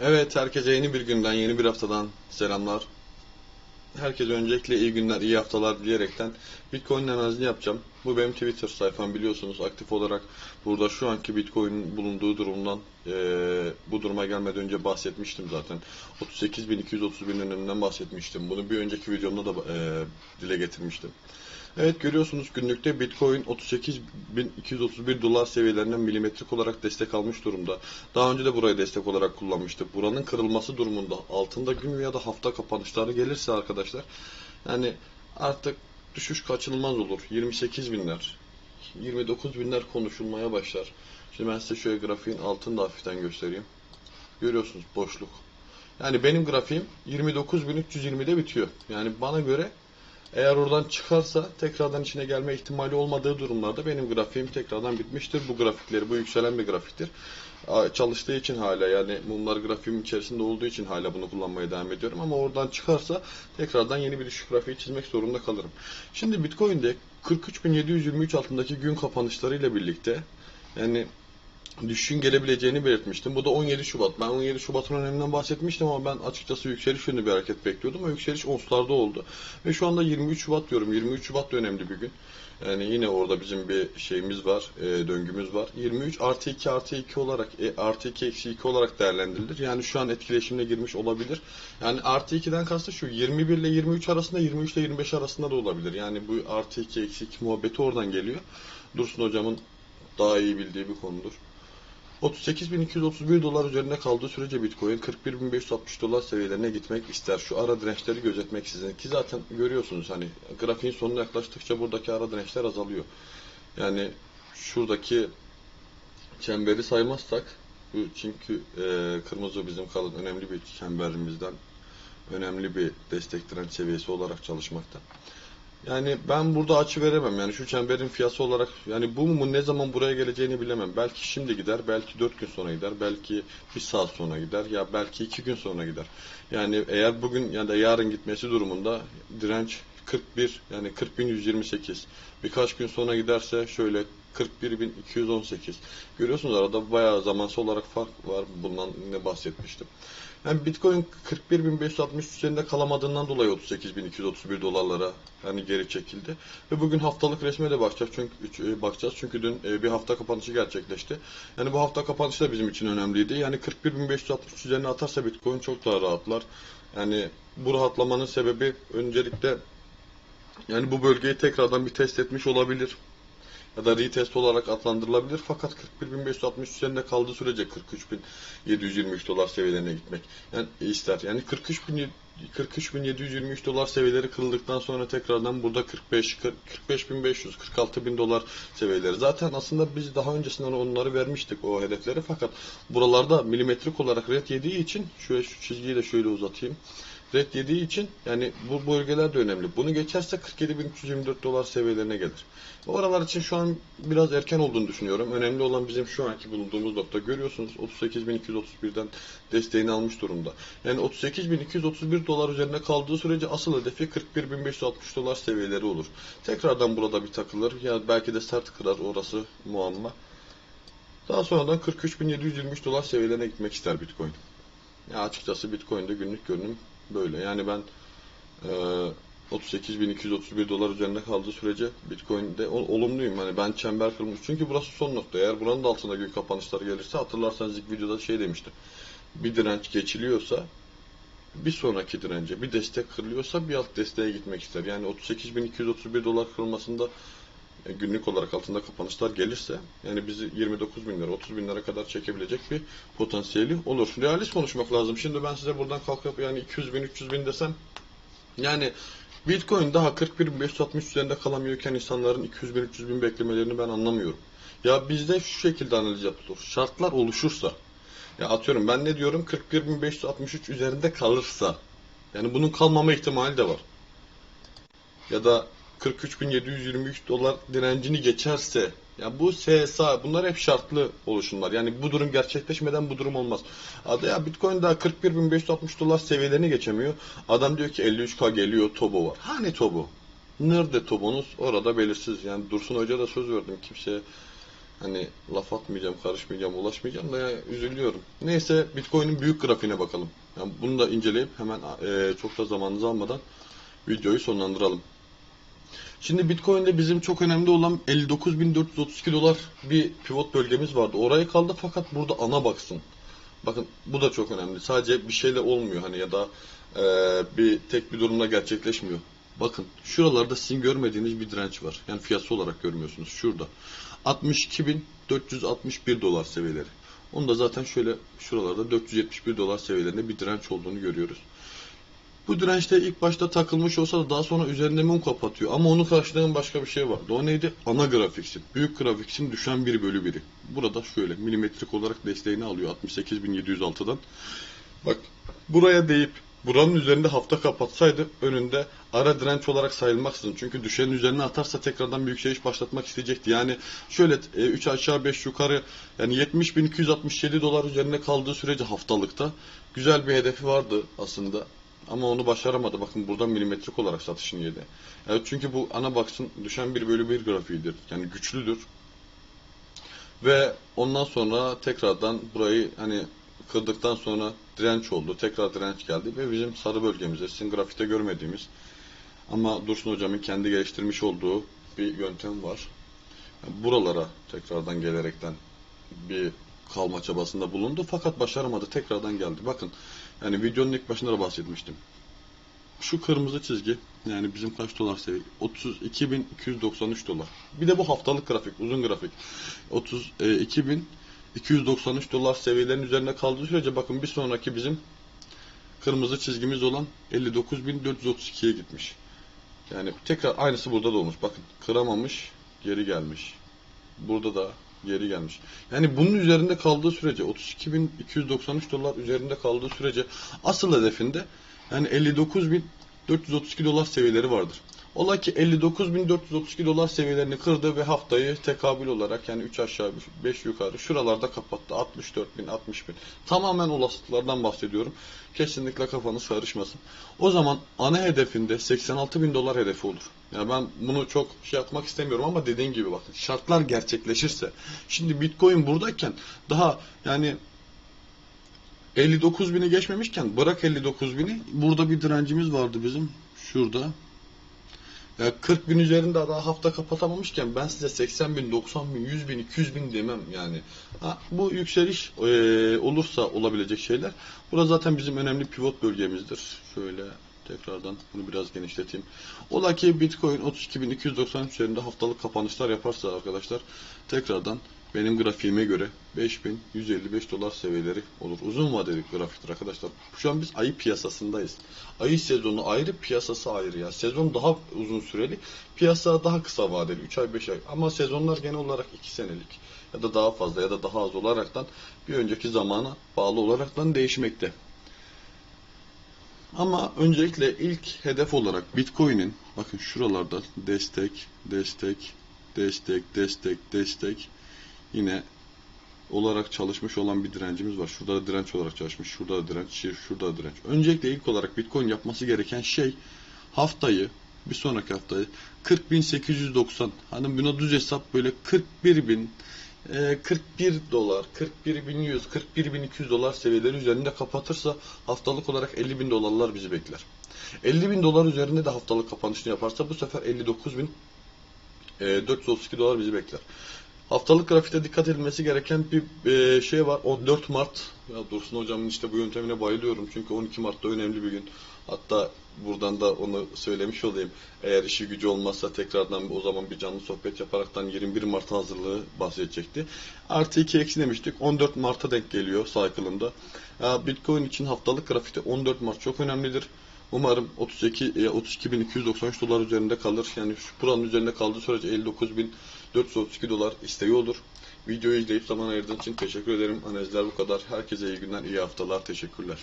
Evet, herkese yeni bir günden, yeni bir haftadan selamlar. Herkese öncelikle iyi günler, iyi haftalar dileyerekten Bitcoin analizini yapacağım. Bu benim Twitter sayfam biliyorsunuz aktif olarak burada şu anki Bitcoin'in bulunduğu durumdan eee, bu duruma gelmeden önce bahsetmiştim zaten. 38.231'in önünden bahsetmiştim. Bunu bir önceki videomda da eee, dile getirmiştim. Evet görüyorsunuz günlükte Bitcoin 38.231 dolar seviyelerinden milimetrik olarak destek almış durumda. Daha önce de burayı destek olarak kullanmıştık. Buranın kırılması durumunda altında gün veya da hafta kapanışları gelirse arkadaşlar yani artık düşüş kaçınılmaz olur. 28 binler, 29 binler konuşulmaya başlar. Şimdi ben size şöyle grafiğin altını da hafiften göstereyim. Görüyorsunuz boşluk. Yani benim grafiğim 29.320'de bitiyor. Yani bana göre eğer oradan çıkarsa tekrardan içine gelme ihtimali olmadığı durumlarda benim grafiğim tekrardan bitmiştir. Bu grafikleri, bu yükselen bir grafiktir. Çalıştığı için hala yani mumlar grafiğim içerisinde olduğu için hala bunu kullanmaya devam ediyorum. Ama oradan çıkarsa tekrardan yeni bir düşük grafiği çizmek zorunda kalırım. Şimdi Bitcoin'de 43.723 altındaki gün kapanışlarıyla birlikte yani düşüşün gelebileceğini belirtmiştim. Bu da 17 Şubat. Ben 17 Şubat'ın öneminden bahsetmiştim ama ben açıkçası yükseliş yönlü bir hareket bekliyordum. O yükseliş onslarda oldu. Ve şu anda 23 Şubat diyorum. 23 Şubat da önemli bir gün. Yani yine orada bizim bir şeyimiz var, e, döngümüz var. 23 artı 2 artı 2 olarak, e, artı 2 eksi 2 olarak değerlendirilir. Yani şu an etkileşimine girmiş olabilir. Yani artı 2'den kastı şu, 21 ile 23 arasında, 23 ile 25 arasında da olabilir. Yani bu artı 2 eksi 2 muhabbeti oradan geliyor. Dursun hocamın daha iyi bildiği bir konudur. 38.231 dolar üzerinde kaldığı sürece Bitcoin 41.560 dolar seviyelerine gitmek ister. Şu ara dirençleri gözetmek sizin ki zaten görüyorsunuz hani grafiğin sonuna yaklaştıkça buradaki ara dirençler azalıyor. Yani şuradaki çemberi saymazsak çünkü e, kırmızı bizim kalın önemli bir çemberimizden önemli bir destek direnç seviyesi olarak çalışmakta. Yani ben burada açı veremem. Yani şu çemberin fiyatı olarak yani bu mu ne zaman buraya geleceğini bilemem. Belki şimdi gider, belki 4 gün sonra gider, belki bir saat sonra gider ya belki 2 gün sonra gider. Yani eğer bugün ya da yarın gitmesi durumunda direnç 41 yani 40.128. Birkaç gün sonra giderse şöyle 41.218. Görüyorsunuz arada bayağı zamansal olarak fark var. Bundan ne bahsetmiştim. Yani Bitcoin 41.560 üzerinde kalamadığından dolayı 38.231 dolarlara hani geri çekildi. Ve bugün haftalık resme de bakacağız çünkü e, bakacağız çünkü dün e, bir hafta kapanışı gerçekleşti. Yani bu hafta kapanışı da bizim için önemliydi. Yani 41.560 üzerine atarsa Bitcoin çok daha rahatlar. Yani bu rahatlamanın sebebi öncelikle yani bu bölgeyi tekrardan bir test etmiş olabilir ya da retest olarak adlandırılabilir. Fakat 41.560 üzerinde kaldığı sürece 43.723 dolar seviyelerine gitmek yani ister. Yani 43.000 43.723 dolar seviyeleri kırıldıktan sonra tekrardan burada 45 40 45.500 46.000 dolar seviyeleri. Zaten aslında biz daha öncesinden onları vermiştik o hedefleri fakat buralarda milimetrik olarak red yediği için şöyle şu çizgiyi de şöyle uzatayım red yediği için yani bu bölgeler de önemli. Bunu geçerse 47.324 dolar seviyelerine gelir. Oralar için şu an biraz erken olduğunu düşünüyorum. Önemli olan bizim şu anki bulunduğumuz nokta. Görüyorsunuz 38.231'den desteğini almış durumda. Yani 38.231 dolar üzerinde kaldığı sürece asıl hedefi 41.560 dolar seviyeleri olur. Tekrardan burada bir takılır. Ya belki de sert kırar orası muamma. Daha sonradan 43.723 dolar seviyelerine gitmek ister Bitcoin. Ya açıkçası Bitcoin'de günlük görünüm böyle. Yani ben e, 38.231 dolar üzerinde kaldığı sürece Bitcoin'de ol- olumluyum. Hani ben çember kırmış. Çünkü burası son nokta. Eğer buranın da altında gün kapanışları gelirse hatırlarsanız ilk videoda şey demiştim. Bir direnç geçiliyorsa bir sonraki dirence bir destek kırılıyorsa bir alt desteğe gitmek ister. Yani 38.231 dolar kırılmasında günlük olarak altında kapanışlar gelirse yani bizi 29 bin lira 30 bin lira kadar çekebilecek bir potansiyeli olur. Realist konuşmak lazım. Şimdi ben size buradan kalkıp yani 200 bin 300 bin desem yani Bitcoin daha 41.560 üzerinde kalamıyorken insanların 200 bin 300 bin beklemelerini ben anlamıyorum. Ya bizde şu şekilde analiz yapılır. Şartlar oluşursa ya atıyorum ben ne diyorum 41.563 üzerinde kalırsa yani bunun kalmama ihtimali de var. Ya da 43.723 dolar direncini geçerse ya bu SSA bunlar hep şartlı oluşumlar. Yani bu durum gerçekleşmeden bu durum olmaz. Adı ya Bitcoin daha 41.560 dolar seviyelerini geçemiyor. Adam diyor ki 53k geliyor Tobo var. Hani Tobo? Nerede Tobo'nuz? Orada belirsiz. Yani Dursun Hoca da söz verdim kimseye. hani laf atmayacağım, karışmayacağım, ulaşmayacağım da ya üzülüyorum. Neyse Bitcoin'in büyük grafiğine bakalım. Yani bunu da inceleyip hemen e, çok da zamanınızı almadan videoyu sonlandıralım. Şimdi Bitcoin'de bizim çok önemli olan 59.432 dolar bir pivot bölgemiz vardı. Oraya kaldı fakat burada ana baksın. Bakın bu da çok önemli. Sadece bir şeyle olmuyor hani ya da e, bir tek bir durumla gerçekleşmiyor. Bakın şuralarda sizin görmediğiniz bir direnç var. Yani fiyatsı olarak görmüyorsunuz. Şurada. 62.461 dolar seviyeleri. Onu da zaten şöyle şuralarda 471 dolar seviyelerinde bir direnç olduğunu görüyoruz. Bu dirençte ilk başta takılmış olsa da daha sonra üzerinde mum kapatıyor. Ama onu karşılayan başka bir şey vardı. O neydi? Ana grafiksin. Büyük grafiksin düşen 1 bölü 1'i. Burada şöyle milimetrik olarak desteğini alıyor 68.706'dan. Bak buraya deyip buranın üzerinde hafta kapatsaydı önünde ara direnç olarak sayılmaksızın. Çünkü düşenin üzerine atarsa tekrardan bir yükseliş başlatmak isteyecekti. Yani şöyle 3 aşağı 5 yukarı yani 70.267 dolar üzerine kaldığı sürece haftalıkta güzel bir hedefi vardı aslında. Ama onu başaramadı. Bakın buradan milimetrik olarak satışını yedi. Evet, çünkü bu ana baksın düşen bir bölü bir grafiğidir. Yani güçlüdür. Ve ondan sonra tekrardan burayı hani kırdıktan sonra direnç oldu. Tekrar direnç geldi ve bizim sarı bölgemize sizin grafikte görmediğimiz ama Dursun hocamın kendi geliştirmiş olduğu bir yöntem var. Yani buralara tekrardan gelerekten bir kalma çabasında bulundu fakat başaramadı. Tekrardan geldi. Bakın yani videonun ilk başında da bahsetmiştim. Şu kırmızı çizgi yani bizim kaç dolar seviye? 32.293 dolar. Bir de bu haftalık grafik, uzun grafik. 32.293 dolar seviyelerin üzerinde kaldığı sürece bakın bir sonraki bizim kırmızı çizgimiz olan 59.432'ye gitmiş. Yani tekrar aynısı burada da olmuş. Bakın kıramamış, geri gelmiş. Burada da geri gelmiş. Yani bunun üzerinde kaldığı sürece 32.293 dolar üzerinde kaldığı sürece asıl hedefinde yani 59.432 dolar seviyeleri vardır. Ola ki 59.432 dolar seviyelerini kırdı ve haftayı tekabül olarak yani 3 aşağı 5 yukarı şuralarda kapattı. 64.000 60.000 tamamen olasılıklardan bahsediyorum. Kesinlikle kafanız karışmasın. O zaman ana hedefinde 86.000 dolar hedefi olur. Yani ben bunu çok şey yapmak istemiyorum ama dediğim gibi bakın şartlar gerçekleşirse. Şimdi Bitcoin buradayken daha yani 59 bini geçmemişken bırak 59 bini burada bir direncimiz vardı bizim şurada. Ya 40 bin üzerinde daha hafta kapatamamışken ben size 80 bin, 90 bin, 100 bin, 200 bin demem yani. Ha, bu yükseliş e, olursa olabilecek şeyler. Burası zaten bizim önemli pivot bölgemizdir. Şöyle tekrardan bunu biraz genişleteyim. Ola ki Bitcoin 32.293 üzerinde haftalık kapanışlar yaparsa arkadaşlar tekrardan benim grafiğime göre 5155 dolar seviyeleri olur. Uzun vadeli grafiktir arkadaşlar. Şu an biz ayı piyasasındayız. Ayı sezonu ayrı, piyasası ayrı ya. Sezon daha uzun süreli, piyasa daha kısa vadeli. 3 ay 5 ay. Ama sezonlar genel olarak 2 senelik ya da daha fazla ya da daha az olaraktan bir önceki zamana bağlı olaraktan değişmekte. Ama öncelikle ilk hedef olarak Bitcoin'in bakın şuralarda destek, destek, destek, destek, destek yine olarak çalışmış olan bir direncimiz var. Şurada da direnç olarak çalışmış. Şurada da direnç, şurada da direnç. Öncelikle ilk olarak Bitcoin yapması gereken şey haftayı bir sonraki haftayı 40.890 hani buna düz hesap böyle 41.000 41 dolar, 41.100, 41.200 dolar seviyeleri üzerinde kapatırsa haftalık olarak 50.000 dolarlar bizi bekler. 50.000 dolar üzerinde de haftalık kapanışını yaparsa bu sefer 59.432 dolar bizi bekler. Haftalık grafikte dikkat edilmesi gereken bir e, şey var. 14 Mart. Ya Dursun hocamın işte bu yöntemine bayılıyorum. Çünkü 12 Mart'ta önemli bir gün. Hatta buradan da onu söylemiş olayım. Eğer işi gücü olmazsa tekrardan o zaman bir canlı sohbet yaparaktan 21 Mart hazırlığı bahsedecekti. Artı 2 eksi demiştik. 14 Mart'a denk geliyor cycle'ında. Bitcoin için haftalık grafikte 14 Mart çok önemlidir. Umarım 32 32.293 dolar üzerinde kalır. Yani şu buranın üzerinde kaldığı sürece 59.432 dolar isteği olur. Videoyu izleyip zaman ayırdığın için teşekkür ederim. Analizler bu kadar. Herkese iyi günler, iyi haftalar. Teşekkürler.